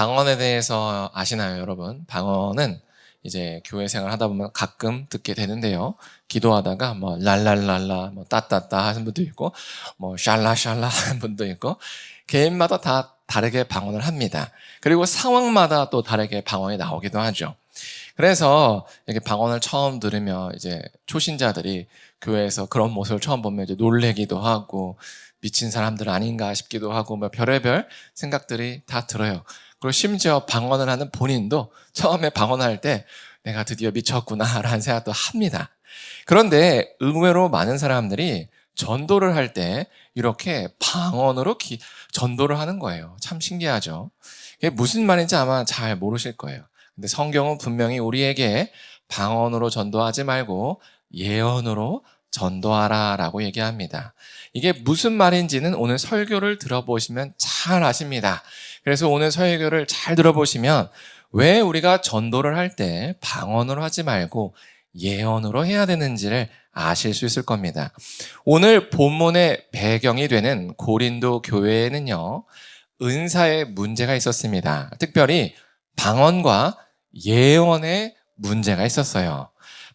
방언에 대해서 아시나요, 여러분? 방언은 이제 교회 생활 하다 보면 가끔 듣게 되는데요. 기도하다가 뭐 랄랄랄라, 뭐 따따따 하는 분도 있고, 뭐 샬라샬라 하는 분도 있고, 개인마다 다 다르게 방언을 합니다. 그리고 상황마다 또 다르게 방언이 나오기도 하죠. 그래서 이렇게 방언을 처음 들으면 이제 초신자들이 교회에서 그런 모습을 처음 보면 이제 놀래기도 하고 미친 사람들 아닌가 싶기도 하고 뭐 별의별 생각들이 다 들어요. 그리고 심지어 방언을 하는 본인도 처음에 방언할 때 내가 드디어 미쳤구나라는 생각도 합니다. 그런데 의외로 많은 사람들이 전도를 할 때 이렇게 방언으로 기- 전도를 하는 거예요. 참 신기하죠. 이게 무슨 말인지 아마 잘 모르실 거예요. 근데 성경은 분명히 우리에게 방언으로 전도하지 말고 예언으로 전도하라 라고 얘기합니다. 이게 무슨 말인지는 오늘 설교를 들어보시면 잘 아십니다. 그래서 오늘 설교를 잘 들어보시면 왜 우리가 전도를 할 때 방언으로 하지 말고 예언으로 해야 되는지를 아실 수 있을 겁니다. 오늘 본문의 배경이 되는 고린도 교회에는요, 은사의 문제가 있었습니다. 특별히 방언과 예언의 문제가 있었어요.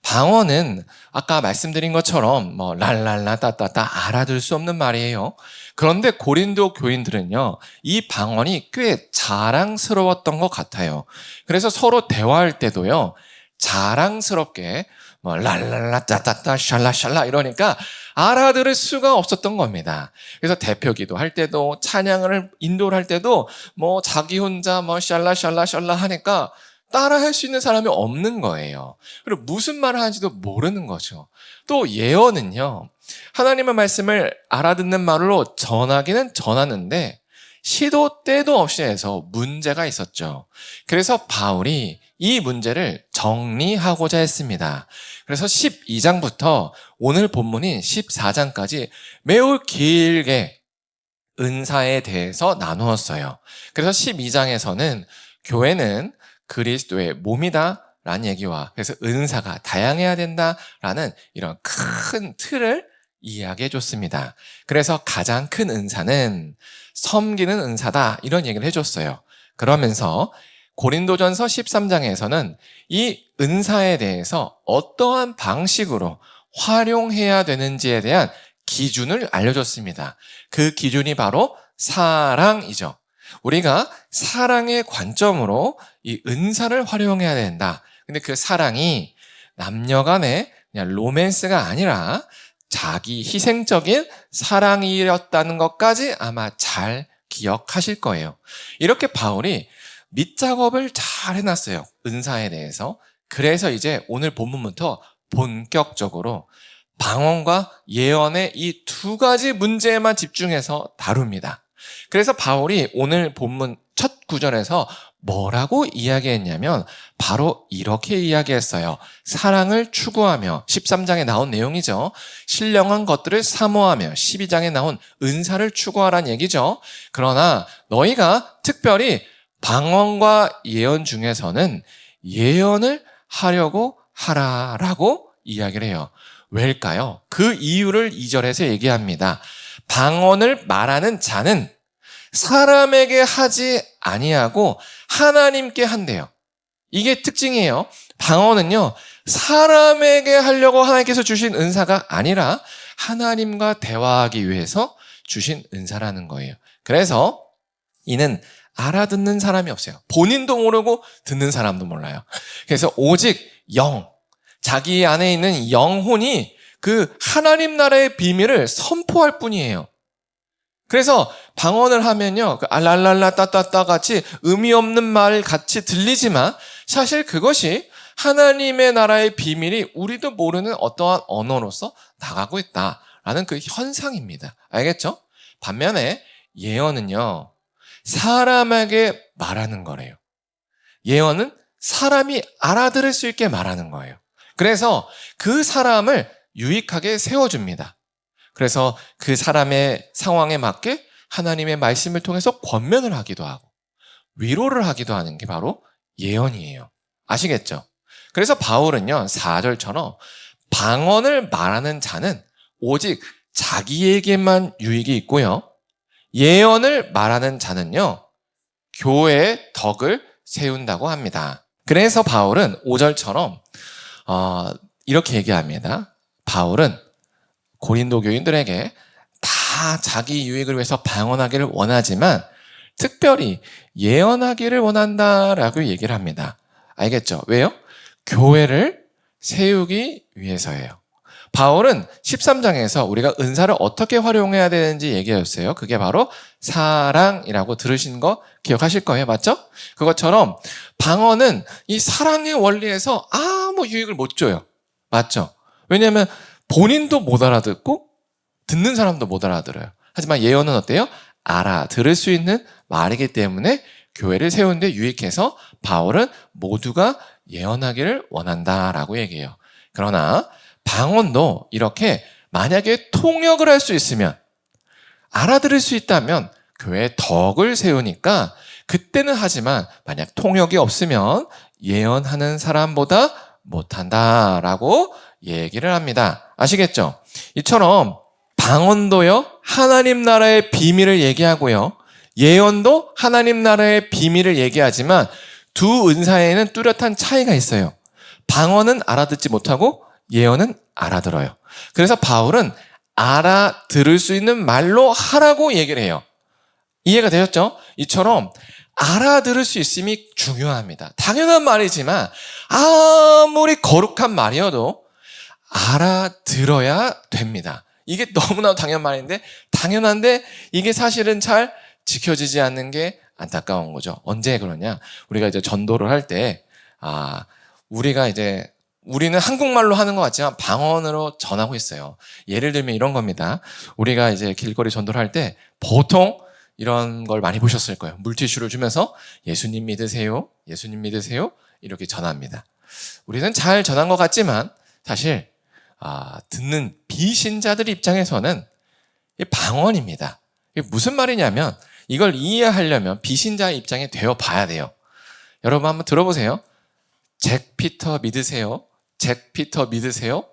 방언은 아까 말씀드린 것처럼 뭐 랄랄라 따따따 알아들 수 없는 말이에요. 그런데 고린도 교인들은요, 이 방언이 꽤 자랑스러웠던 것 같아요. 그래서 서로 대화할 때도요, 자랑스럽게 뭐 랄랄라 따따따 샬라샬라 이러니까 알아들을 수가 없었던 겁니다. 그래서 대표기도 할 때도 찬양을 인도를 할 때도 뭐 자기 혼자 뭐 샬라샬라 샬라 하니까 따라 할 수 있는 사람이 없는 거예요. 그리고 무슨 말을 하는지도 모르는 거죠. 또 예언은요. 하나님의 말씀을 알아듣는 말로 전하기는 전하는데 시도 때도 없이 해서 문제가 있었죠. 그래서 바울이 이 문제를 정리하고자 했습니다. 그래서 12장부터 오늘 본문인 14장까지 매우 길게 은사에 대해서 나누었어요. 그래서 12장에서는 교회는 그리스도의 몸이다. 라는 얘기와 그래서 은사가 다양해야 된다 라는 이런 큰 틀을 이야기해 줬습니다. 그래서 가장 큰 은사는 섬기는 은사다 이런 얘기를 해줬어요. 그러면서 고린도전서 13장에서는 이 은사에 대해서 어떠한 방식으로 활용해야 되는지에 대한 기준을 알려줬습니다. 그 기준이 바로 사랑이죠. 우리가 사랑의 관점으로 이 은사를 활용해야 된다. 근데 그 사랑이 남녀 간의 그냥 로맨스가 아니라 자기 희생적인 사랑이었다는 것까지 아마 잘 기억하실 거예요. 이렇게 바울이 밑작업을 잘 해놨어요. 은사에 대해서. 그래서 이제 오늘 본문부터 본격적으로 방언과 예언의 이 두 가지 문제에만 집중해서 다룹니다. 그래서 바울이 오늘 본문 첫 구절에서 뭐라고 이야기했냐면 바로 이렇게 이야기했어요. 사랑을 추구하며 13장에 나온 내용이죠. 신령한 것들을 사모하며 12장에 나온 은사를 추구하라는 얘기죠. 그러나 너희가 특별히 방언과 예언 중에서는 예언을 하려고 하라라고 이야기를 해요. 왜일까요? 그 이유를 2절에서 얘기합니다. 방언을 말하는 자는 사람에게 하지 아니하고 하나님께 한대요. 이게 특징이에요. 방언은요, 사람에게 하려고 하나님께서 주신 은사가 아니라 하나님과 대화하기 위해서 주신 은사라는 거예요. 그래서 이는 알아듣는 사람이 없어요. 본인도 모르고 듣는 사람도 몰라요. 그래서 오직 영, 자기 안에 있는 영혼이 그 하나님 나라의 비밀을 선포할 뿐이에요. 그래서 방언을 하면요, 그 알랄랄라 따따따 같이 의미 없는 말 같이 들리지만 사실 그것이 하나님의 나라의 비밀이 우리도 모르는 어떠한 언어로서 나가고 있다라는 그 현상입니다. 알겠죠? 반면에 예언은요, 사람에게 말하는 거래요. 예언은 사람이 알아들을 수 있게 말하는 거예요. 그래서 그 사람을 유익하게 세워줍니다. 그래서 그 사람의 상황에 맞게 하나님의 말씀을 통해서 권면을 하기도 하고 위로를 하기도 하는 게 바로 예언이에요. 아시겠죠? 그래서 바울은요, 4절처럼 방언을 말하는 자는 오직 자기에게만 유익이 있고요. 예언을 말하는 자는요, 교회의 덕을 세운다고 합니다. 그래서 바울은 5절처럼 어, 이렇게 얘기합니다. 바울은 고린도 교인들에게 다 자기 유익을 위해서 방언하기를 원하지만 특별히 예언하기를 원한다라고 얘기를 합니다. 알겠죠? 왜요? 교회를 세우기 위해서예요. 바울은 13장에서 우리가 은사를 어떻게 활용해야 되는지 얘기했어요. 그게 바로 사랑이라고 들으신 거 기억하실 거예요. 맞죠? 그것처럼 방언은 이 사랑의 원리에서 아무 유익을 못 줘요. 맞죠? 왜냐하면 본인도 못 알아듣고 듣는 사람도 못 알아들어요. 하지만 예언은 어때요? 알아들을 수 있는 말이기 때문에 교회를 세우는데 유익해서 바울은 모두가 예언하기를 원한다라고 얘기해요. 그러나 방언도 이렇게 만약에 통역을 할 수 있으면 알아들을 수 있다면 교회의 덕을 세우니까 그때는 하지만 만약 통역이 없으면 예언하는 사람보다 못한다라고 얘기를 합니다. 아시겠죠? 이처럼 방언도요, 하나님 나라의 비밀을 얘기하고요, 예언도 하나님 나라의 비밀을 얘기하지만 두 은사에는 뚜렷한 차이가 있어요. 방언은 알아듣지 못하고 예언은 알아들어요. 그래서 바울은 알아들을 수 있는 말로 하라고 얘기를 해요. 이해가 되셨죠? 이처럼 알아들을 수 있음이 중요합니다. 당연한 말이지만 아무리 거룩한 말이어도 알아들어야 됩니다. 이게 너무나도 당연한 말인데 당연한데 이게 사실은 잘 지켜지지 않는 게 안타까운 거죠. 언제 그러냐? 우리가 이제 전도를 할 때, 아, 우리가 이제, 우리는 한국말로 하는 것 같지만 방언으로 전하고 있어요. 예를 들면 이런 겁니다. 우리가 이제 길거리 전도를 할 때 보통 이런 걸 많이 보셨을 거예요. 물티슈를 주면서 예수님 믿으세요. 예수님 믿으세요. 이렇게 전합니다. 우리는 잘 전한 것 같지만 사실, 아, 듣는 비신자들 입장에서는 이 방언입니다. 이게 무슨 말이냐면 이걸 이해하려면 비신자 입장에 되어 봐야 돼요. 여러분 한번 들어보세요. 잭 피터 믿으세요? 잭 피터 믿으세요?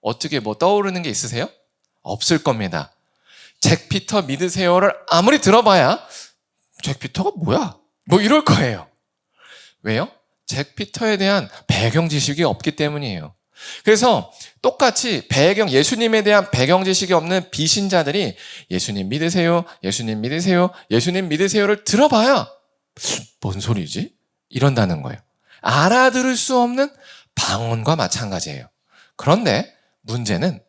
어떻게 뭐 떠오르는 게 있으세요? 없을 겁니다. 잭 피터 믿으세요를 아무리 들어봐야 잭 피터가 뭐야? 뭐 이럴 거예요. 왜요? 잭 피터에 대한 배경 지식이 없기 때문이에요. 그래서 똑같이 배경, 예수님에 대한 배경 지식이 없는 비신자들이 예수님 믿으세요, 예수님 믿으세요, 예수님 믿으세요를 들어봐야 뭔 소리지? 이런다는 거예요. 알아들을 수 없는 방언과 마찬가지예요. 그런데 문제는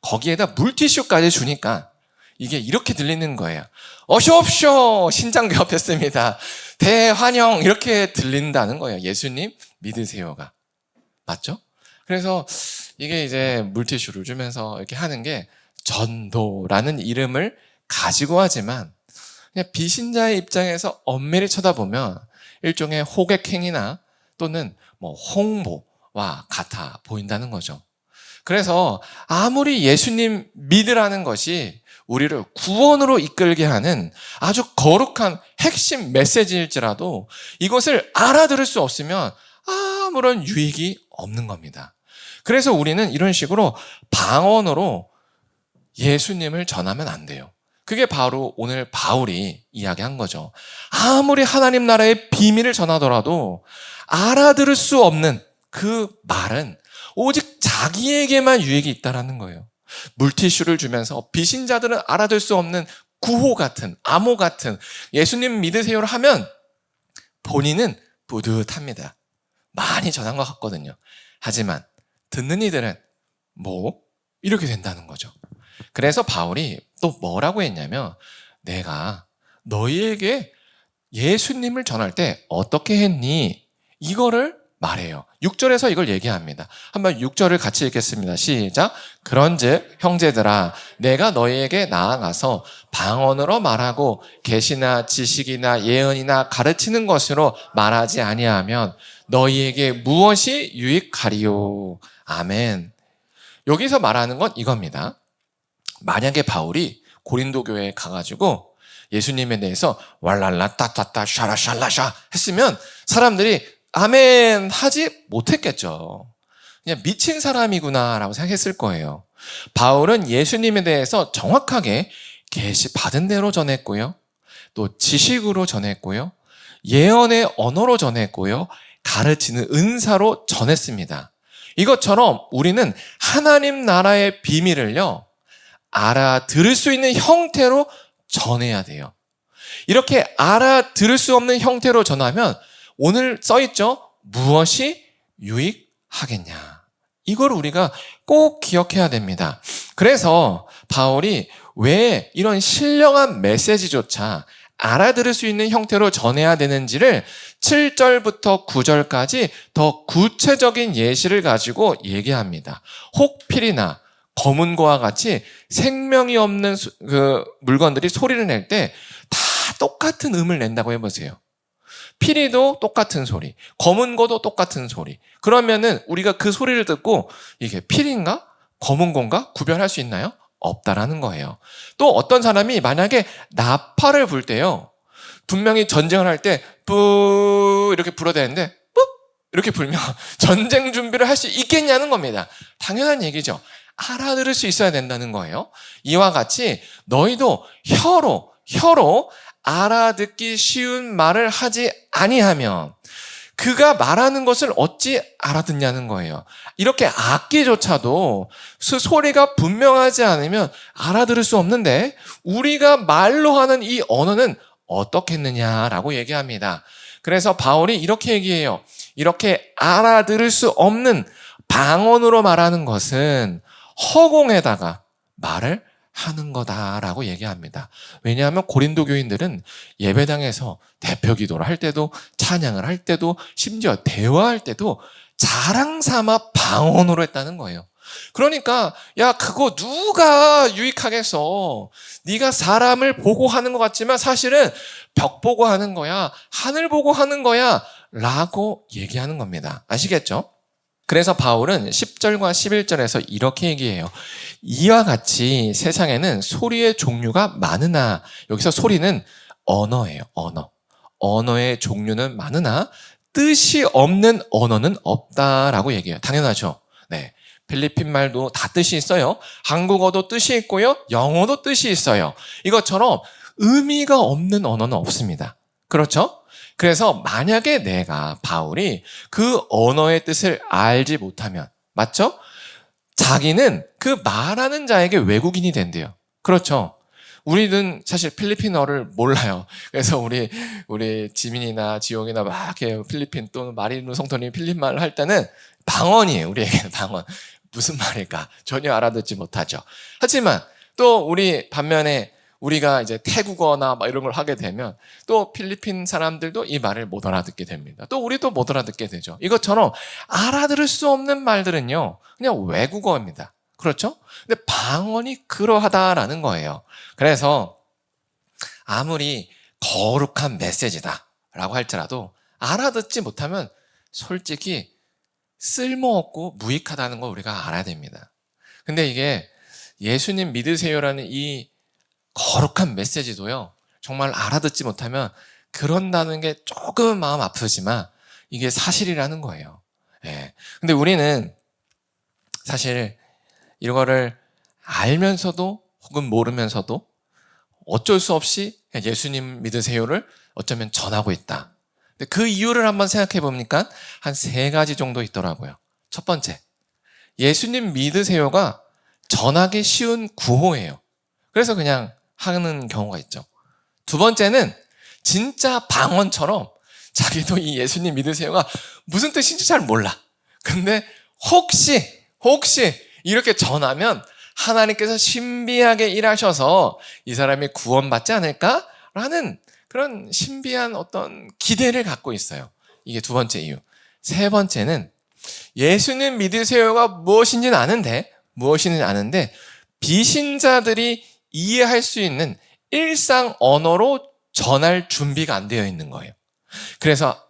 거기에다 물티슈까지 주니까 이게 이렇게 들리는 거예요. 어쇼옵쇼 신장교 됐습니다. 대환영 이렇게 들린다는 거예요. 예수님 믿으세요가. 맞죠? 그래서 이게 이제 물티슈를 주면서 이렇게 하는 게 전도라는 이름을 가지고 하지만 그냥 비신자의 입장에서 엄밀히 쳐다보면 일종의 호객행위나 또는 뭐 홍보와 같아 보인다는 거죠. 그래서 아무리 예수님 믿으라는 것이 우리를 구원으로 이끌게 하는 아주 거룩한 핵심 메시지일지라도 이것을 알아들을 수 없으면 아무런 유익이 없는 겁니다. 그래서 우리는 이런 식으로 방언으로 예수님을 전하면 안 돼요. 그게 바로 오늘 바울이 이야기한 거죠. 아무리 하나님 나라의 비밀을 전하더라도 알아들을 수 없는 그 말은 오직 자기에게만 유익이 있다라는 거예요. 물티슈를 주면서 비신자들은 알아들 수 없는 구호 같은, 암호 같은 예수님 믿으세요를 하면 본인은 뿌듯합니다. 많이 전한 것 같거든요. 하지만 듣는 이들은 뭐 이렇게 된다는 거죠. 그래서 바울이 또 뭐라고 했냐면 내가 너희에게 예수님을 전할 때 어떻게 했니? 이거를 말해요. 6절에서 이걸 얘기합니다. 한번 6절을 같이 읽겠습니다. 시작. 그런즉 형제들아 내가 너희에게 나아가서 방언으로 말하고 계시나 지식이나 예언이나 가르치는 것으로 말하지 아니하면 너희에게 무엇이 유익하리요? 아멘. 여기서 말하는 건 이겁니다. 만약에 바울이 고린도 교회에 가가지고 예수님에 대해서 왈랄라 따따따 샤라샬라샤 했으면 사람들이 아멘 하지 못했겠죠. 그냥 미친 사람이구나라고 생각했을 거예요. 바울은 예수님에 대해서 정확하게 계시 받은 대로 전했고요. 또 지식으로 전했고요. 예언의 언어로 전했고요. 가르치는 은사로 전했습니다. 이것처럼 우리는 하나님 나라의 비밀을요, 알아들을 수 있는 형태로 전해야 돼요. 이렇게 알아들을 수 없는 형태로 전하면 오늘 써있죠? 무엇이 유익하겠냐. 이걸 우리가 꼭 기억해야 됩니다. 그래서 바울이 왜 이런 신령한 메시지조차 알아들을 수 있는 형태로 전해야 되는지를 7절부터 9절까지 더 구체적인 예시를 가지고 얘기합니다. 혹필이나 검은고와 같이 생명이 없는 수- 그 물건들이 소리를 낼 때 다 똑같은 음을 낸다고 해보세요. 피리도 똑같은 소리, 검은고도 똑같은 소리. 그러면은 우리가 그 소리를 듣고 이게 피리인가? 검은고인가? 구별할 수 있나요? 없다라는 거예요. 또 어떤 사람이 만약에 나팔을 불 때요. 분명히 전쟁을 할 때 뿌 이렇게 불어야 되는데 뿌 이렇게 불면 전쟁 준비를 할 수 있겠냐는 겁니다. 당연한 얘기죠. 알아들을 수 있어야 된다는 거예요. 이와 같이 너희도 혀로 혀로 알아듣기 쉬운 말을 하지 아니하면 그가 말하는 것을 어찌 알아듣냐는 거예요. 이렇게 악기조차도 그 소리가 분명하지 않으면 알아들을 수 없는데 우리가 말로 하는 이 언어는 어떻겠느냐라고 얘기합니다. 그래서 바울이 이렇게 얘기해요. 이렇게 알아들을 수 없는 방언으로 말하는 것은 허공에다가 말을 하는 거다라고 얘기합니다. 왜냐하면 고린도 교인들은 예배당에서 대표 기도를 할 때도 찬양을 할 때도 심지어 대화할 때도 자랑 삼아 방언으로 했다는 거예요. 그러니까 야 그거 누가 유익하겠어? 네가 사람을 보고 하는 것 같지만 사실은 벽 보고 하는 거야. 하늘 보고 하는 거야. 라고 얘기하는 겁니다. 아시겠죠? 그래서 바울은 10절과 11절에서 이렇게 얘기해요. 이와 같이 세상에는 소리의 종류가 많으나 여기서 소리는 언어예요. 언어. 언어의 종류는 많으나 뜻이 없는 언어는 없다라고 얘기해요. 당연하죠. 네. 필리핀 말도 다 뜻이 있어요. 한국어도 뜻이 있고요. 영어도 뜻이 있어요. 이것처럼 의미가 없는 언어는 없습니다. 그렇죠? 그래서 만약에 내가 바울이 그 언어의 뜻을 알지 못하면 맞죠? 자기는 그 말하는 자에게 외국인이 된대요. 그렇죠? 우리는 사실 필리핀어를 몰라요. 그래서 우리 우리 지민이나 지용이나 막 이렇게 필리핀 또는 마리누 성토니 필리핀 말을 할 때는 방언이에요. 우리에게는 방언. 무슨 말일까 전혀 알아듣지 못하죠. 하지만 또 우리 반면에 우리가 이제 태국어나 막 이런 걸 하게 되면 또 필리핀 사람들도 이 말을 못 알아듣게 됩니다. 또 우리도 못 알아듣게 되죠. 이것처럼 알아들을 수 없는 말들은요, 그냥 외국어입니다. 그렇죠? 근데 방언이 그러하다라는 거예요. 그래서 아무리 거룩한 메시지다라고 할지라도 알아듣지 못하면 솔직히 쓸모없고 무익하다는 걸 우리가 알아야 됩니다. 근데 이게 예수님 믿으세요라는 이 거룩한 메시지도요, 정말 알아듣지 못하면 그런다는 게 조금은 마음 아프지만 이게 사실이라는 거예요. 예. 근데 우리는 사실 이거를 알면서도 혹은 모르면서도 어쩔 수 없이 예수님 믿으세요를 어쩌면 전하고 있다. 근데 그 이유를 한번 생각해 보니까 한 세 가지 정도 있더라고요. 첫 번째, 예수님 믿으세요가 전하기 쉬운 구호예요. 그래서 그냥 하는 경우가 있죠. 두 번째는 진짜 방언처럼 자기도 이 예수님 믿으세요가 무슨 뜻인지 잘 몰라. 근데 혹시, 혹시 이렇게 전하면 하나님께서 신비하게 일하셔서 이 사람이 구원받지 않을까라는 그런 신비한 어떤 기대를 갖고 있어요. 이게 두 번째 이유. 세 번째는 예수님 믿으세요가 무엇인지는 아는데, 무엇인지는 아는데, 비신자들이 이해할 수 있는 일상 언어로 전할 준비가 안 되어 있는 거예요. 그래서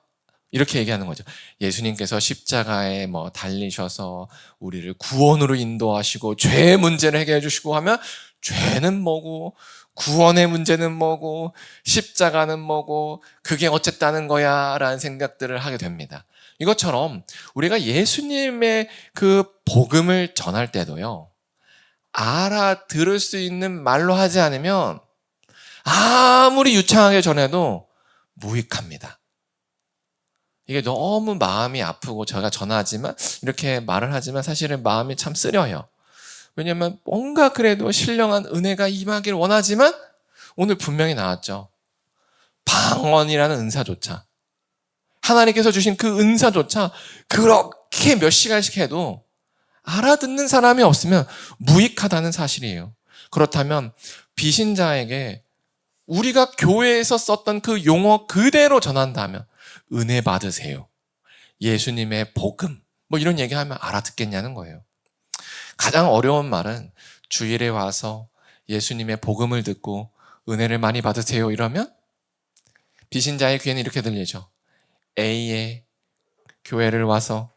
이렇게 얘기하는 거죠. 예수님께서 십자가에 뭐 달리셔서 우리를 구원으로 인도하시고 죄의 문제를 해결해 주시고 하면 죄는 뭐고 구원의 문제는 뭐고 십자가는 뭐고 그게 어쨌다는 거야 라는 생각들을 하게 됩니다. 이것처럼 우리가 예수님의 그 복음을 전할 때도요. 알아들을 수 있는 말로 하지 않으면 아무리 유창하게 전해도 무익합니다. 이게 너무 마음이 아프고 제가 전하지만 이렇게 말을 하지만 사실은 마음이 참 쓰려요. 왜냐면 뭔가 그래도 신령한 은혜가 임하길 원하지만 오늘 분명히 나왔죠. 방언이라는 은사조차 하나님께서 주신 그 은사조차 그렇게 몇 시간씩 해도 알아듣는 사람이 없으면 무익하다는 사실이에요. 그렇다면 비신자에게 우리가 교회에서 썼던 그 용어 그대로 전한다면 은혜 받으세요. 예수님의 복음. 뭐 이런 얘기하면 알아듣겠냐는 거예요. 가장 어려운 말은 주일에 와서 예수님의 복음을 듣고 은혜를 많이 받으세요. 이러면 비신자의 귀에는 이렇게 들리죠. A의 교회를 와서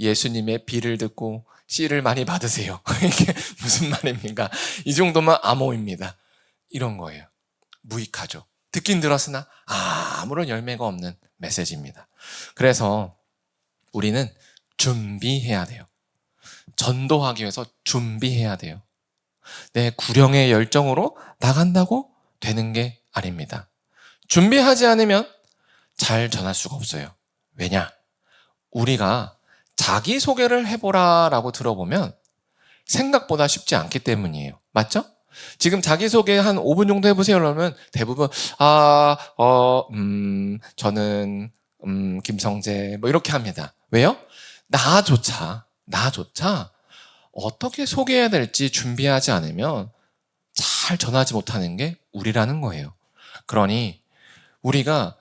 예수님의 B를 듣고 C를 많이 받으세요. 이게 무슨 말입니까? 이 정도면 암호입니다. 이런 거예요. 무익하죠. 듣긴 들었으나 아무런 열매가 없는 메시지입니다. 그래서 우리는 준비해야 돼요. 전도하기 위해서 준비해야 돼요. 내 구령의 열정으로 나간다고 되는 게 아닙니다. 준비하지 않으면 잘 전할 수가 없어요. 왜냐? 우리가 자기소개를 해보라 라고 들어보면 생각보다 쉽지 않기 때문이에요. 맞죠? 지금 자기소개 한 5분 정도 해보세요. 그러면 대부분, 아, 어, 음, 저는, 음, 김성재, 뭐 이렇게 합니다. 왜요? 나조차, 나조차 어떻게 소개해야 될지 준비하지 않으면 잘 전하지 못하는 게 우리라는 거예요. 그러니 우리가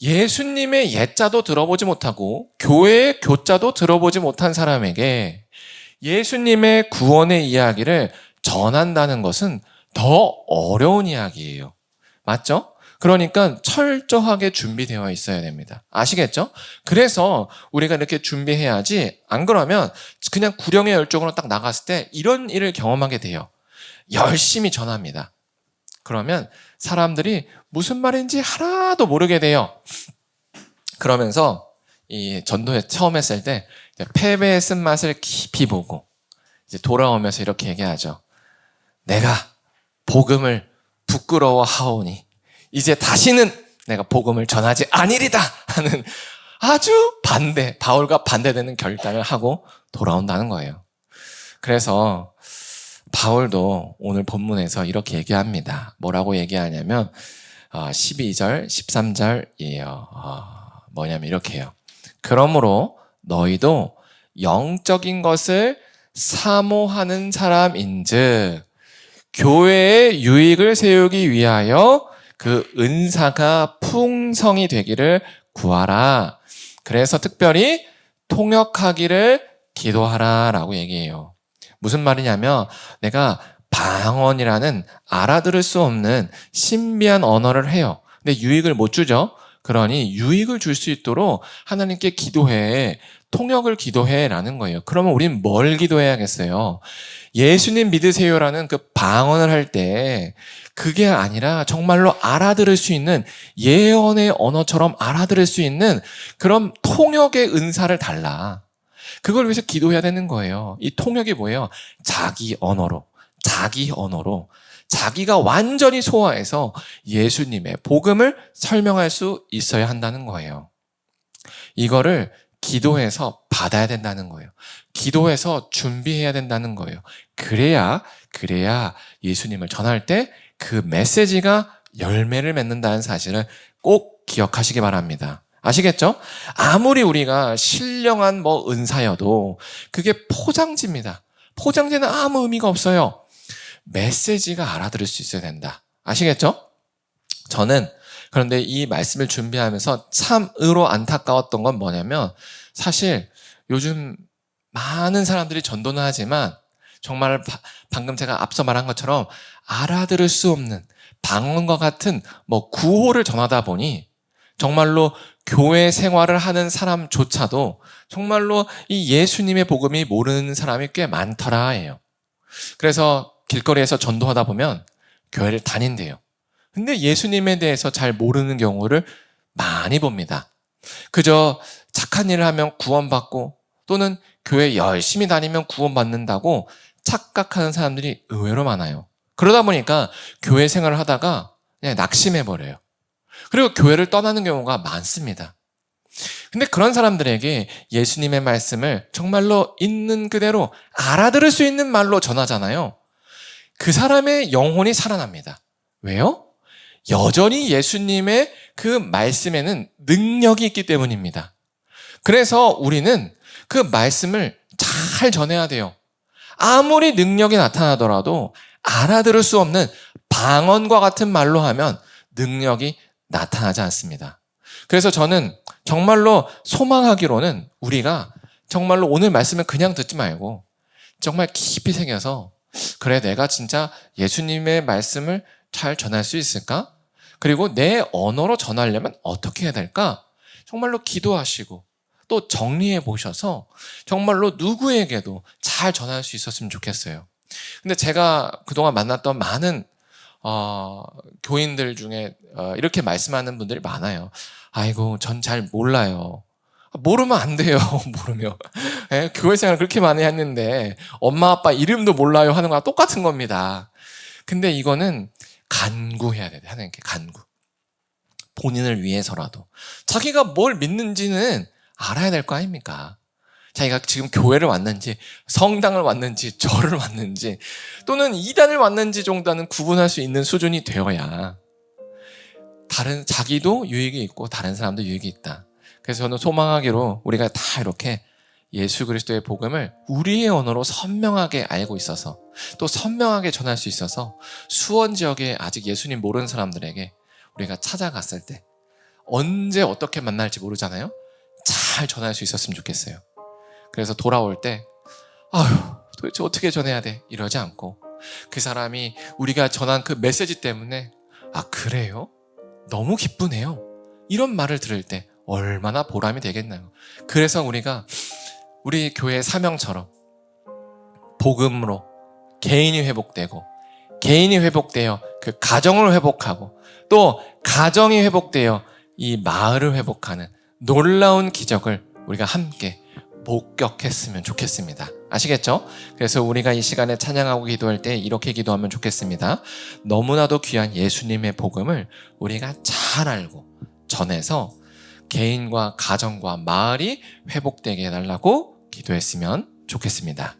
예수님의 예자도 들어보지 못하고 교회의 교자도 들어보지 못한 사람에게 예수님의 구원의 이야기를 전한다는 것은 더 어려운 이야기예요. 맞죠? 그러니까 철저하게 준비되어 있어야 됩니다. 아시겠죠? 그래서 우리가 이렇게 준비해야지 안 그러면 그냥 구령의 열정으로 딱 나갔을 때 이런 일을 경험하게 돼요. 열심히 전합니다. 그러면 사람들이 무슨 말인지 하나도 모르게 돼요. 그러면서 이 전도에 처음 했을 때 패배의 쓴맛을 깊이 보고 이제 돌아오면서 이렇게 얘기하죠. 내가 복음을 부끄러워하오니 이제 다시는 내가 복음을 전하지 아니리다 하는 아주 반대, 바울과 반대되는 결단을 하고 돌아온다는 거예요. 그래서 바울도 오늘 본문에서 이렇게 얘기합니다. 뭐라고 얘기하냐면 12절, 13절이에요. 뭐냐면 이렇게 해요. 그러므로 너희도 영적인 것을 사모하는 사람인즉 교회의 유익을 세우기 위하여 그 은사가 풍성이 되기를 구하라. 그래서 특별히 통역하기를 기도하라라고 얘기해요. 무슨 말이냐면 내가 방언이라는 알아들을 수 없는 신비한 언어를 해요. 근데 유익을 못 주죠. 그러니 유익을 줄 수 있도록 하나님께 기도해. 통역을 기도해라는 거예요. 그러면 우린 뭘 기도해야겠어요? 예수님 믿으세요라는 그 방언을 할 때 그게 아니라 정말로 알아들을 수 있는 예언의 언어처럼 알아들을 수 있는 그런 통역의 은사를 달라. 그걸 위해서 기도해야 되는 거예요. 이 통역이 뭐예요? 자기 언어로, 자기 언어로, 자기가 완전히 소화해서 예수님의 복음을 설명할 수 있어야 한다는 거예요. 이거를 기도해서 받아야 된다는 거예요. 기도해서 준비해야 된다는 거예요. 그래야, 그래야 예수님을 전할 때 그 메시지가 열매를 맺는다는 사실을 꼭 기억하시기 바랍니다. 아시겠죠? 아무리 우리가 신령한 뭐 은사여도 그게 포장지입니다. 포장지는 아무 의미가 없어요. 메시지가 알아들을 수 있어야 된다. 아시겠죠? 저는 그런데 이 말씀을 준비하면서 참으로 안타까웠던 건 뭐냐면 사실 요즘 많은 사람들이 전도는 하지만 정말 방금 제가 앞서 말한 것처럼 알아들을 수 없는 방언과 같은 뭐 구호를 전하다 보니 정말로 교회 생활을 하는 사람조차도 정말로 이 예수님의 복음이 모르는 사람이 꽤 많더라 해요. 그래서 길거리에서 전도하다 보면 교회를 다닌대요. 근데 예수님에 대해서 잘 모르는 경우를 많이 봅니다. 그저 착한 일을 하면 구원받고 또는 교회 열심히 다니면 구원받는다고 착각하는 사람들이 의외로 많아요. 그러다 보니까 교회 생활을 하다가 그냥 낙심해버려요. 그리고 교회를 떠나는 경우가 많습니다. 근데 그런 사람들에게 예수님의 말씀을 정말로 있는 그대로 알아들을 수 있는 말로 전하잖아요. 그 사람의 영혼이 살아납니다. 왜요? 여전히 예수님의 그 말씀에는 능력이 있기 때문입니다. 그래서 우리는 그 말씀을 잘 전해야 돼요. 아무리 능력이 나타나더라도 알아들을 수 없는 방언과 같은 말로 하면 능력이 나타나지 않습니다. 그래서 저는 정말로 소망하기로는 우리가 정말로 오늘 말씀을 그냥 듣지 말고 정말 깊이 새겨서 그래 내가 진짜 예수님의 말씀을 잘 전할 수 있을까? 그리고 내 언어로 전하려면 어떻게 해야 될까? 정말로 기도하시고 또 정리해 보셔서 정말로 누구에게도 잘 전할 수 있었으면 좋겠어요. 근데 제가 그동안 만났던 많은 어, 교인들 중에 어, 이렇게 말씀하는 분들이 많아요. 아이고, 전 잘 몰라요. 모르면 안 돼요. 모르면. 예, 교회 생활 그렇게 많이 했는데 엄마 아빠 이름도 몰라요 하는 거랑 똑같은 겁니다. 근데 이거는 간구해야 돼요. 하나님께 간구. 본인을 위해서라도 자기가 뭘 믿는지는 알아야 될 거 아닙니까? 자기가 지금 교회를 왔는지 성당을 왔는지 절을 왔는지 또는 이단을 왔는지 정도는 구분할 수 있는 수준이 되어야 다른 자기도 유익이 있고 다른 사람도 유익이 있다. 그래서 저는 소망하기로 우리가 다 이렇게 예수 그리스도의 복음을 우리의 언어로 선명하게 알고 있어서 또 선명하게 전할 수 있어서 수원 지역에 아직 예수님 모르는 사람들에게 우리가 찾아갔을 때 언제 어떻게 만날지 모르잖아요. 잘 전할 수 있었으면 좋겠어요. 그래서 돌아올 때 아휴 도대체 어떻게 전해야 돼 이러지 않고 그 사람이 우리가 전한 그 메시지 때문에 아 그래요? 너무 기쁘네요. 이런 말을 들을 때 얼마나 보람이 되겠나요? 그래서 우리가 우리 교회 사명처럼 복음으로 개인이 회복되고 개인이 회복되어 그 가정을 회복하고 또 가정이 회복되어 이 마을을 회복하는 놀라운 기적을 우리가 함께 목격했으면 좋겠습니다. 아시겠죠? 그래서 우리가 이 시간에 찬양하고 기도할 때 이렇게 기도하면 좋겠습니다. 너무나도 귀한 예수님의 복음을 우리가 잘 알고 전해서 개인과 가정과 마을이 회복되게 해달라고 기도했으면 좋겠습니다.